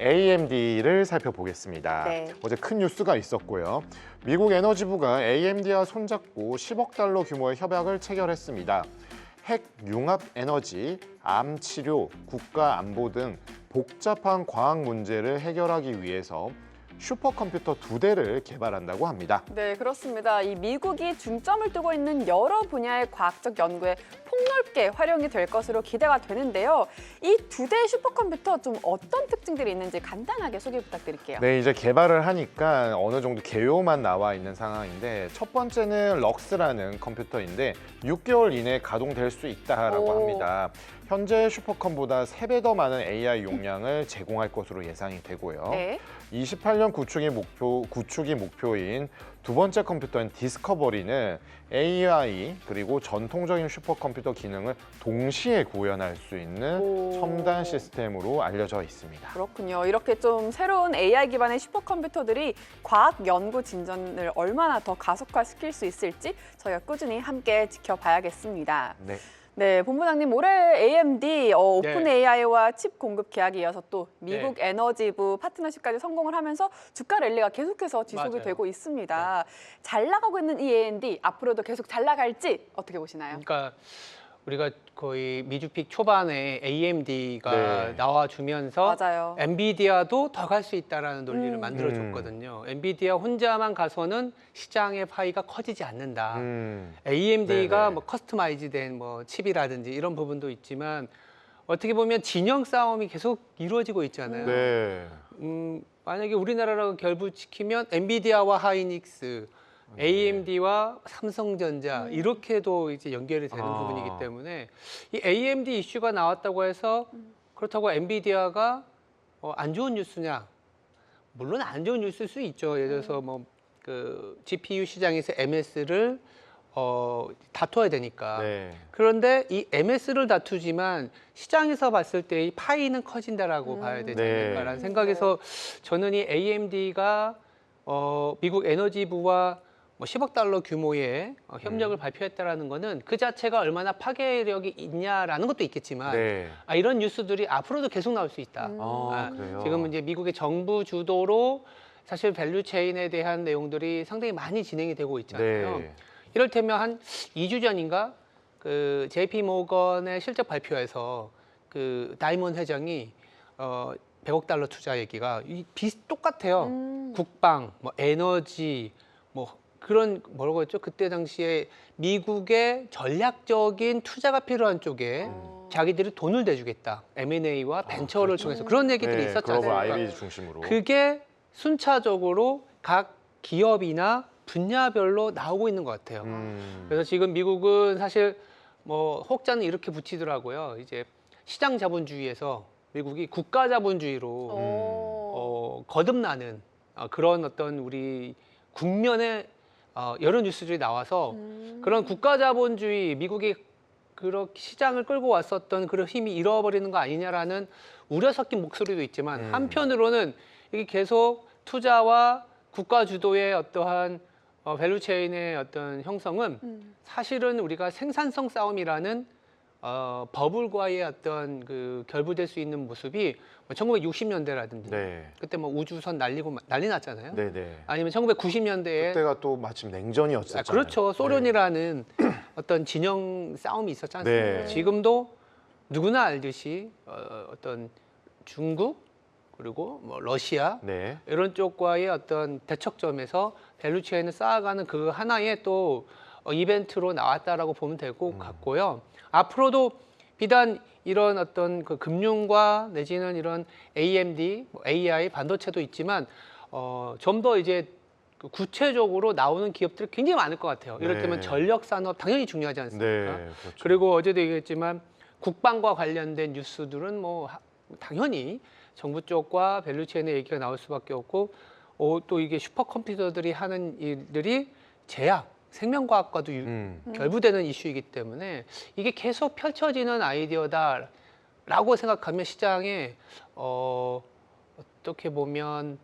AMD를 살펴보겠습니다. 네. 어제 큰 뉴스가 있었고요. 미국 에너지부가 AMD와 손잡고 10억 달러 규모의 협약을 체결했습니다. 핵 융합 에너지, 암 치료, 국가 안보 등 복잡한 과학 문제를 해결하기 위해서 슈퍼컴퓨터 두 대를 개발한다고 합니다. 네, 그렇습니다. 이 미국이 중점을 두고 있는 여러 분야의 과학적 연구에 폭넓게 활용이 될 것으로 기대가 되는데요. 이 두 대의 슈퍼컴퓨터 좀 어떤 특징들이 있는지 간단하게 소개 부탁드릴게요. 네, 이제 개발을 하니까 어느 정도 개요만 나와 있는 상황인데 첫 번째는 럭스라는 컴퓨터인데 6개월 이내에 가동될 수 있다라고 오. 합니다. 현재 슈퍼컴보다 3배 더 많은 AI 용량을 제공할 것으로 예상이 되고요. 네. 28년 구축이 목표 구축이 목표인 두 번째 컴퓨터인 디스커버리는 AI 그리고 전통적인 슈퍼컴퓨터 기능을 동시에 구현할 수 있는 오. 첨단 시스템으로 알려져 있습니다. 그렇군요. 이렇게 좀 새로운 AI 기반의 슈퍼컴퓨터들이 과학 연구 진전을 얼마나 더 가속화시킬 수 있을지 저희가 꾸준히 함께 지켜봐야겠습니다. 네. 네, 본부장님 올해 AMD 어, 네. 오픈 AI와 칩 공급 계약에 이어서 또 미국 에너지부 파트너십까지 성공을 하면서 주가 랠리가 계속해서 지속이 맞아요. 되고 있습니다. 잘 나가고 있는 이 AMD 앞으로도 계속 잘 나갈지 어떻게 보시나요? 그러니까 우리가 거의 미주픽 초반에 AMD가 네. 나와주면서 맞아요. 엔비디아도 더 갈 수 있다라는 논리를 음. 만들어줬거든요. 엔비디아 혼자만 가서는 시장의 파이가 커지지 않는다. 음. AMD가 네네. 뭐 커스터마이즈된 뭐 칩이라든지 이런 부분도 있지만 어떻게 보면 진영 싸움이 계속 이루어지고 있잖아요. 네. 음, 만약에 우리나라랑 결부시키면 엔비디아와 하이닉스, AMD와 삼성전자 이렇게도 이제 연결이 되는 아. 부분이기 때문에 이 AMD 이슈가 나왔다고 해서 그렇다고 엔비디아가 어, 안 좋은 뉴스냐? 물론 안 좋은 뉴스일 수 있죠. 예를 들어서 뭐 그 GPU 시장에서 MS를 어, 다퉈야 되니까. 네. 그런데 이 MS를 다투지만 시장에서 봤을 때 이 파이는 커진다라고 음. 봐야 되지 네. 않을까라는 생각에서 저는 이 AMD가 어, 미국 에너지부와 뭐 10억 달러 규모의 어, 협력을 음. 발표했다라는 거는 그 자체가 얼마나 파괴력이 있냐라는 것도 있겠지만 네. 아, 이런 뉴스들이 앞으로도 계속 나올 수 있다. 음. 아, 아, 그래요. 지금 이제 미국의 정부 주도로 사실 밸류 체인에 대한 내용들이 상당히 많이 진행이 되고 있잖아요. 네. 이를테면 한 2주 전인가 그 JP 모건의 실적 발표에서 그 다이몬 회장이 어 100억 달러 투자 얘기가 이 비슷 똑같아요. 음. 국방, 뭐 에너지, 뭐 그런 뭐라고 했죠? 그때 당시에 미국의 전략적인 투자가 필요한 쪽에 어. 자기들이 돈을 대주겠다. M&A와 벤처를 그렇죠. 통해서 그런 얘기들이 네, 있었잖아요. 글로벌 그러니까 아이비 중심으로. 그게 순차적으로 각 기업이나 분야별로 나오고 있는 것 같아요. 음. 그래서 지금 미국은 사실 뭐 혹자는 이렇게 붙이더라고요. 이제 시장 자본주의에서 미국이 국가 자본주의로 오. 어, 거듭나는 어, 그런 어떤 우리 국면의 어, 여러 뉴스들이 나와서 음. 그런 국가 자본주의 미국이 그렇게 시장을 끌고 왔었던 그런 힘이 잃어버리는 거 아니냐라는 우려 섞인 목소리도 있지만 음. 한편으로는 이게 계속 투자와 국가 주도의 어떠한 어, 밸류체인의 어떤 형성은 음. 사실은 우리가 생산성 싸움이라는 어, 버블과의 어떤 그 결부될 수 있는 모습이 뭐 1960년대라든지 네. 그때 뭐 우주선 날리고 마- 난리 났잖아요. 네, 네. 아니면 1990년대에 그때가 또 마침 냉전이었었잖아요. 아, 그렇죠. 소련이라는 어떤 진영 싸움이 있었지 않습니까? 네. 지금도 누구나 알듯이 어, 어떤 중국 그리고 뭐 러시아 네. 이런 쪽과의 어떤 대척점에서 밸류체인을 쌓아가는 그 하나의 또 어, 이벤트로 나왔다라고 보면 될것 음. 같고요. 앞으로도 비단 이런 어떤 그 금융과 내지는 이런 AMD, 뭐 AI 반도체도 있지만 어, 좀 더 이제 그 구체적으로 나오는 기업들이 굉장히 많을 것 같아요. 이를테면 네. 전력 산업 당연히 중요하지 않습니까? 네. 그렇죠. 그리고 어제도 얘기했지만 국방과 관련된 뉴스들은 뭐 하- 당연히 정부 쪽과 밸류체인의 얘기가 나올 수밖에 없고 어, 또 이게 슈퍼컴퓨터들이 하는 일들이 제약, 생명과학과도 유- 음. 결부되는 이슈이기 때문에 이게 계속 펼쳐지는 아이디어다라고 생각하면 시장에 어, 어떻게 보면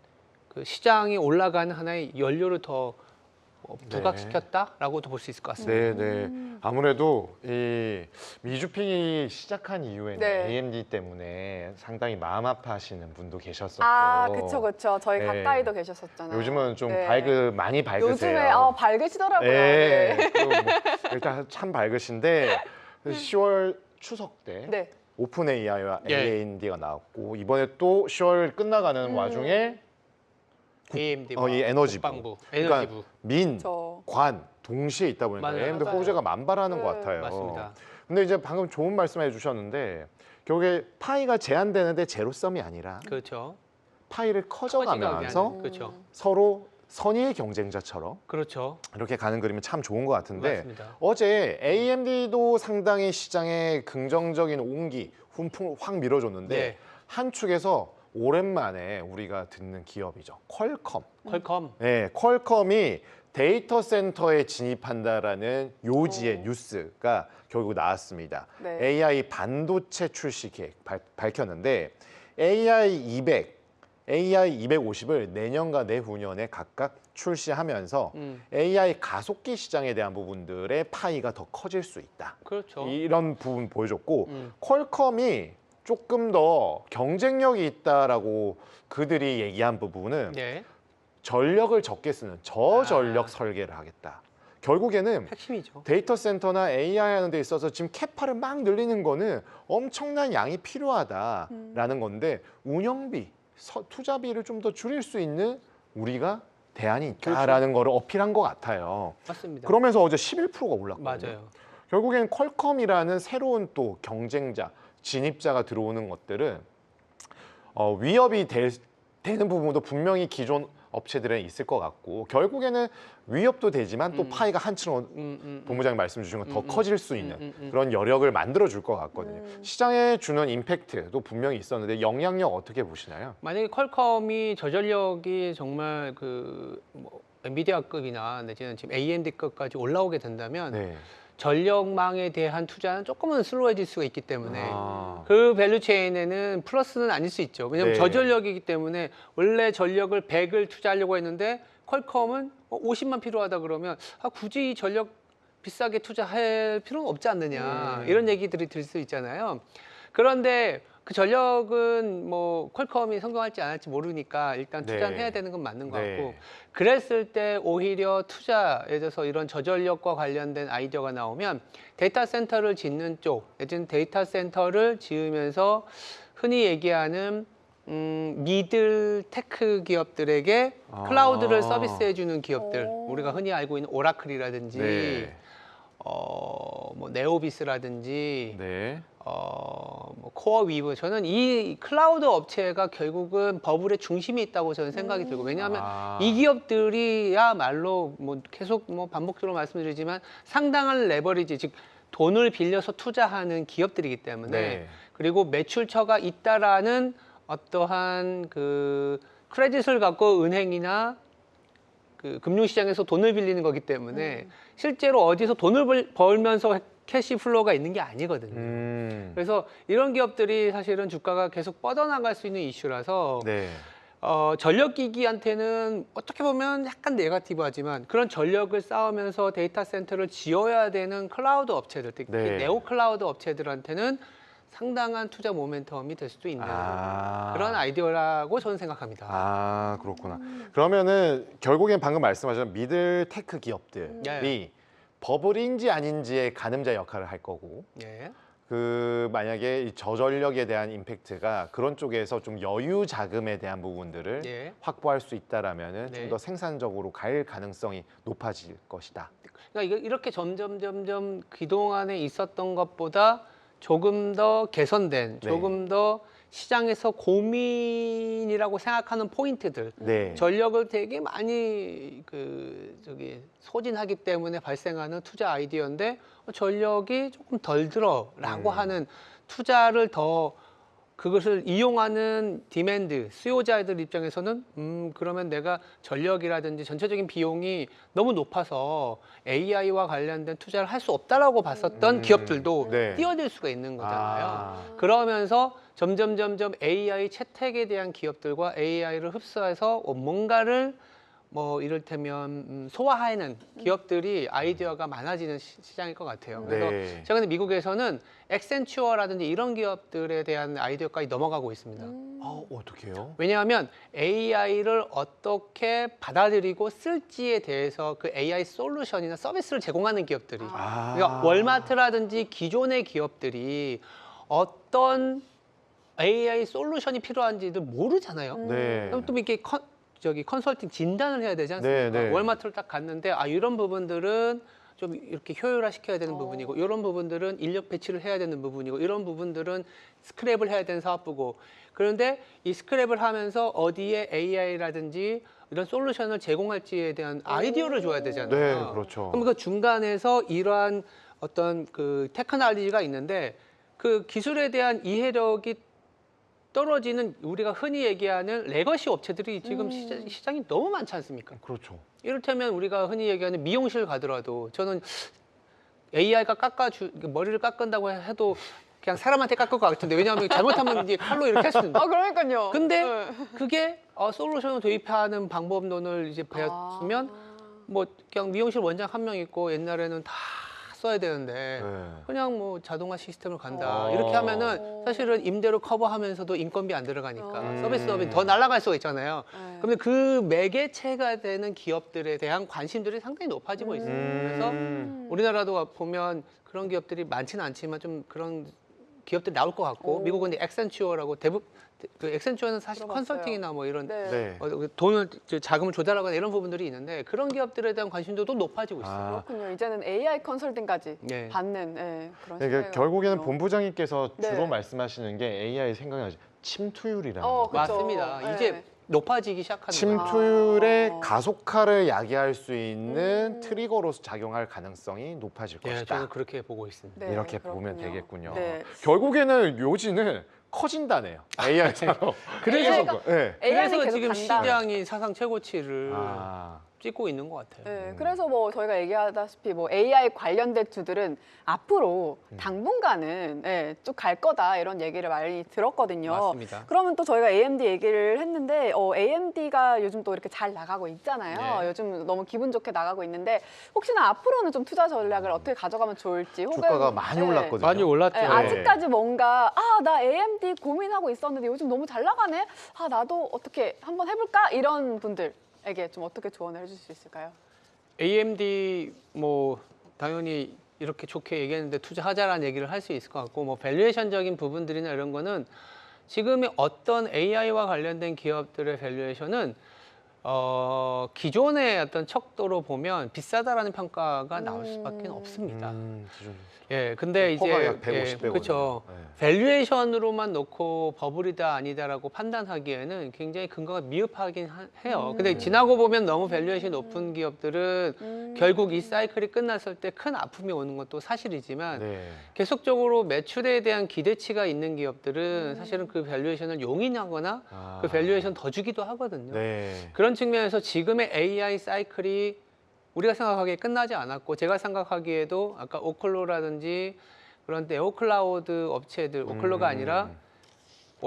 그 시장이 올라가는 하나의 연료를 더뭐 부각시켰다라고도 볼 수 있을 것 같습니다. 네, 네. 아무래도 이 미주핑이 시작한 이후에는 네. AMD 때문에 상당히 마음 아파하시는 분도 계셨었고. 아, 그쵸, 그쵸. 저희 네. 가까이도 계셨었잖아요. 요즘은 좀 네. 밝으 많이 밝으세요. 요즘에 어, 밝으시더라고요. 네. 네. 뭐 일단 참 밝으신데 10월 추석 때 네. 오픈 AI와 예. AMD가 나왔고 이번에 또 10월 끝나가는 음. 와중에 AMD, 어, 이 에너지부. 국방부, 그러니까 에너지부 민, 저 관 동시에 있다 보니까 맞아요. AMD 맞아요. 호재가 만발하는 것 네. 같아요. 맞습니다. 근데 이제 방금 좋은 말씀해 주셨는데 결국에 파이가 제한되는데 제로섬이 아니라 그렇죠. 파이를 커져가면서 그렇죠. 서로 선의의 경쟁자처럼 그렇죠. 이렇게 가는 그림이 참 좋은 것 같은데 맞습니다. 어제 AMD도 상당히 시장에 긍정적인 온기 훈풍 확 밀어줬는데 네. 한 축에서 오랜만에 우리가 듣는 기업이죠 퀄컴. 퀄컴. 네, 퀄컴이 데이터 센터에 진입한다라는 요지의 오. 뉴스가 결국 나왔습니다. 네. AI 반도체 출시 계획 발, 밝혔는데 AI 200, AI 250을 내년과 내후년에 각각 출시하면서 음, AI 가속기 시장에 대한 부분들의 파이가 더 커질 수 있다. 그렇죠. 이런 부분 보여줬고 음, 퀄컴이 조금 더 경쟁력이 있다라고 그들이 얘기한 부분은 네. 전력을 적게 쓰는 저전력 아. 설계를 하겠다. 결국에는 핵심이죠. 데이터 센터나 AI 하는 데 있어서 지금 캐파를 막 늘리는 거는 엄청난 양이 필요하다라는 건데 운영비, 서- 투자비를 좀 더 줄일 수 있는 우리가 대안이 있다라는 거를 어필한 것 같아요. 맞습니다. 그러면서 어제 11%가 올랐거든요. 맞아요. 결국엔 퀄컴이라는 새로운 또 경쟁자, 진입자가 들어오는 것들은 어, 위협이 될, 되는 부분도 분명히 기존 업체들에 있을 것 같고 결국에는 위협도 되지만 또 음. 파이가 한층 음, 음, 음. 본부장님 말씀 주신 것더 음, 음. 커질 수 있는. 그런 여력을 만들어 줄 것 같거든요. 음. 시장에 주는 임팩트도 분명히 있었는데 영향력 어떻게 보시나요? 만약에 퀄컴이 저전력이 정말 그 뭐 엔비디아급이나 내지는 지금 AMD급까지 올라오게 된다면 네. 전력망에 대한 투자는 조금은 슬로워질 수가 있기 때문에 아. 그 밸류 체인에는 플러스는 아닐 수 있죠. 왜냐하면 네. 저전력이기 때문에 원래 전력을 100을 투자하려고 했는데 퀄컴은 50만 필요하다 그러면 아, 굳이 이 전력 비싸게 투자할 필요는 없지 않느냐 음. 이런 얘기들이 들 수 있잖아요. 그런데 그 전력은 뭐 퀄컴이 성공할지 안 할지 모르니까 일단 네. 투자는 해야 되는 건 맞는 것 네. 같고 그랬을 때 오히려 투자에 대해서 이런 저전력과 관련된 아이디어가 나오면 데이터 센터를 짓는 쪽 내지는 데이터 센터를 지으면서 흔히 얘기하는 음, 미들 테크 기업들에게 아. 클라우드를 서비스해 주는 기업들 오. 우리가 흔히 알고 있는 오라클이라든지 네. 어, 뭐 네오비스라든지 네. 어, 뭐 코어 위브 저는 이 클라우드 업체가 결국은 버블의 중심에 있다고 저는 생각이 들고 왜냐하면 아. 이 기업들이야말로 뭐 계속 뭐 반복적으로 말씀드리지만 상당한 레버리지 즉 돈을 빌려서 투자하는 기업들이기 때문에 네. 그리고 매출처가 있다라는 어떠한 그 크레딧을 갖고 은행이나 그 금융시장에서 돈을 빌리는 거기 때문에 실제로 어디서 돈을 벌, 벌면서 캐시 플로우가 있는 게 아니거든요. 음. 그래서 이런 기업들이 사실은 주가가 계속 뻗어나갈 수 있는 이슈라서 네. 어, 전력기기한테는 어떻게 보면 약간 네가티브하지만 그런 전력을 쌓으면서 데이터 센터를 지어야 되는 클라우드 업체들, 특히 네. 네오 클라우드 업체들한테는 상당한 투자 모멘텀이 될 수도 있는 아. 그런 아이디어라고 저는 생각합니다. 아 그렇구나. 그러면은 결국엔 방금 말씀하신 미들 테크 기업들이 네. 버블인지 아닌지의 가늠자 역할을 할 거고 예. 그 만약에 이 저전력에 대한 임팩트가 그런 쪽에서 좀 여유 자금에 대한 부분들을 예. 확보할 수 있다라면은 네. 좀더 생산적으로 갈 가능성이 높아질 것이다. 그러니까 이거 이렇게 점점 점점 그동안에 있었던 것보다 조금 더 개선된, 네. 조금 더 시장에서 고민이라고 생각하는 포인트들, 네. 전력을 되게 많이 그 저기 소진하기 때문에 발생하는 투자 아이디어인데 어, 전력이 조금 덜 들어라고 음. 하는 투자를 더 그것을 이용하는 디맨드 수요자들 입장에서는 음 그러면 내가 전력이라든지 전체적인 비용이 너무 높아서 AI와 관련된 투자를 할 수 없다라고 봤었던 음. 기업들도 네. 뛰어들 수가 있는 거잖아요. 아. 그러면서 점점 점점 AI 채택에 대한 기업들과 AI를 흡수해서 뭔가를 뭐 이를테면 음, 소화하는 기업들이 아이디어가 많아지는 시, 시장일 것 같아요. 그래서 네. 최근에 미국에서는 엑센추어라든지 이런 기업들에 대한 아이디어까지 넘어가고 있습니다. 어, 어떻게요? 왜냐하면 AI를 어떻게 받아들이고 쓸지에 대해서 그 AI 솔루션이나 서비스를 제공하는 기업들이 아. 그러니까 월마트라든지 기존의 기업들이 어떤 AI 솔루션이 필요한지도 모르잖아요. 네. 그럼 또 이렇게 컨, 저기 컨설팅 진단을 해야 되지 않습니까? 네, 네. 월마트를 딱 갔는데 아 이런 부분들은 좀 이렇게 효율화 시켜야 되는 어. 부분이고 이런 부분들은 인력 배치를 해야 되는 부분이고 이런 부분들은 스크랩을 해야 되는 사업부고 그런데 이 스크랩을 하면서 어디에 AI라든지 이런 솔루션을 제공할지에 대한 아이디어를 줘야 되잖아요. 네, 그렇죠. 그럼 그 중간에서 이러한 어떤 그 테크놀로지가 있는데 그 기술에 대한 이해력이 떨어지는 우리가 흔히 얘기하는 레거시 업체들이 지금 시장, 시장 이 너무 많지 않습니까? 그렇죠. 이를테면 우리가 흔히 얘기하는 미용실 가더라도 저는 AI가 깎아주 머리를 깎은다고 해도 그냥 사람한테 깎을 것 같은데 왜냐하면 잘못하면 이제 칼로 이렇게 할 수 있는. 아 그러니까요. 근데 네. 그게 어, 솔루션을 도입하는 방법론을 이제 배웠으면 아. 뭐 그냥 미용실 원장 한 명 있고 옛날에는 다 써야 되는데 네. 그냥 뭐 자동화 시스템을 간다 어. 이렇게 하면은 사실은 임대료 커버하면서 인건비 안 들어가니까 음. 서비스업이 더 날아갈 수가 있잖아요. 네. 그런데 그 매개체가 되는 기업들에 대한 관심들이 상당히 높아지고 있어요. 그래서 음. 우리나라도 보면 그런 기업들이 많지는 않지만 좀 그런 기업들이 나올 것 같고 오. 미국은 이제 엑센추어라고 대부분 그 엑센추어는 사실 들어봤어요. 컨설팅이나 뭐 이런 네. 네. 어, 돈을 저 자금을 조달하거나 이런 부분들이 있는데 그런 기업들에 대한 관심도도 높아지고 있어요. 아, 그렇군요. 이제는 AI 컨설팅까지 네. 받는 네, 그런 그러니까 시대가 결국에는. 본부장님께서 네. 주로 말씀하시는 게 AI 생각이 나죠. 침투율이라는 어, 거. 맞습니다. 네. 이제 높아지기 시작하는. 침투율의 아. 가속화를 야기할 수 있는 음. 트리거로서 작용할 가능성이 높아질 예, 것이다. 저는 그렇게 보고 있습니다. 네, 이렇게 보면 그렇군요. 되겠군요. 네. 결국에는 요지는 커진다네요. AI 산업. 그래서- 그래서 네. AI는 그래서 계속 지금 간다. 시장이 사상 최고치를 아, 찍고 있는 것 같아요. 네, 음. 그래서 뭐 저희가 얘기하다시피 뭐 AI 관련된 주들은 앞으로 음. 당분간은 예, 쭉갈 거다 이런 얘기를 많이 들었거든요. 맞습니다. 그러면 또 저희가 AMD 얘기를 했는데 어, AMD가 요즘 또 이렇게 잘 나가고 있잖아요. 네. 요즘 너무 기분 좋게 나가고 있는데 혹시나 앞으로는 좀 투자 전략을 어떻게 가져가면 좋을지 혹은 주가가 많이 네. 올랐거든요. 많이 올랐죠. 네, 네. 아직까지 뭔가 아 나 AMD 고민하고 있었는데 요즘 너무 잘 나가네. 아 나도 어떻게 한번 해볼까 이런 분들 에게 좀 어떻게 조언을 해줄 수 있을까요? AMD 뭐 당연히 이렇게 좋게 얘기했는데 투자하자라는 얘기를 할 수 있을 것 같고 뭐 밸류에이션적인 부분들이나 이런 거는 지금의 어떤 AI와 관련된 기업들의 밸류에이션은 어 기존의 어떤 척도로 보면 비싸다라는 평가가 나올 수밖에 음. 없습니다. 음, 기존. 예, 근데 이제 퍼가 약150 배거든요. 그렇죠. 네. 밸류에이션으로만 놓고 버블이다 아니다라고 판단하기에는 굉장히 근거가 미흡하긴 하- 해요. 음. 근데 지나고 보면 너무 밸류에이션이 높은 기업들은 음. 결국 이 사이클이 끝났을 때 큰 아픔이 오는 것도 사실이지만 네. 계속적으로 매출에 대한 기대치가 있는 기업들은 음. 사실은 그 밸류에이션을 용인하거나 아. 그 밸류에이션 더 주기도 하거든요. 네. 그런 측면에서 지금의 AI 사이클이 우리가 생각하기에 끝나지 않았고 제가 생각하기에도 아까 오클로라든지 그런 네오클라우드 업체들 오클로가 음. 아니라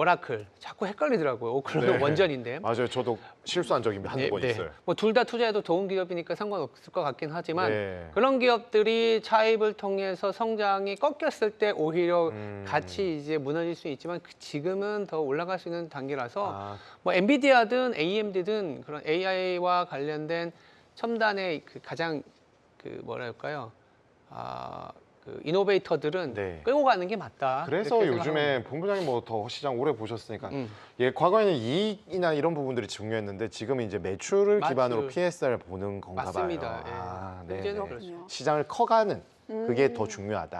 오라클 자꾸 헷갈리더라고요. 오클로는 네. 원전인데. 맞아요. 저도 실수한 적이 한두 번 있어요. 뭐 둘 다 투자해도 좋은 기업이니까 상관없을 것 같긴 하지만 네. 그런 기업들이 차입을 통해서 성장이 꺾였을 때 오히려 음. 같이 이제 무너질 수 있지만 그 지금은 더 올라갈 수 있는 단계라서 아, 뭐 엔비디아든 AMD든 그런 AI와 관련된 첨단의 그 가장 그 뭐랄까요? 아, 그 이노베이터들은 네. 끌고 가는 게 맞다. 그래서 이렇게 요즘에 본부장님 뭐 더 시장 오래 보셨으니까. 음. 예, 과거에는 이익이나 이런 부분들이 중요했는데 지금은 이제 매출을 맞죠. 기반으로 PSR 보는 건가 맞습니다. 봐요. 예. 아, 네. 네. 그렇죠. 시장을 커가는 그게 음. 더 중요하다.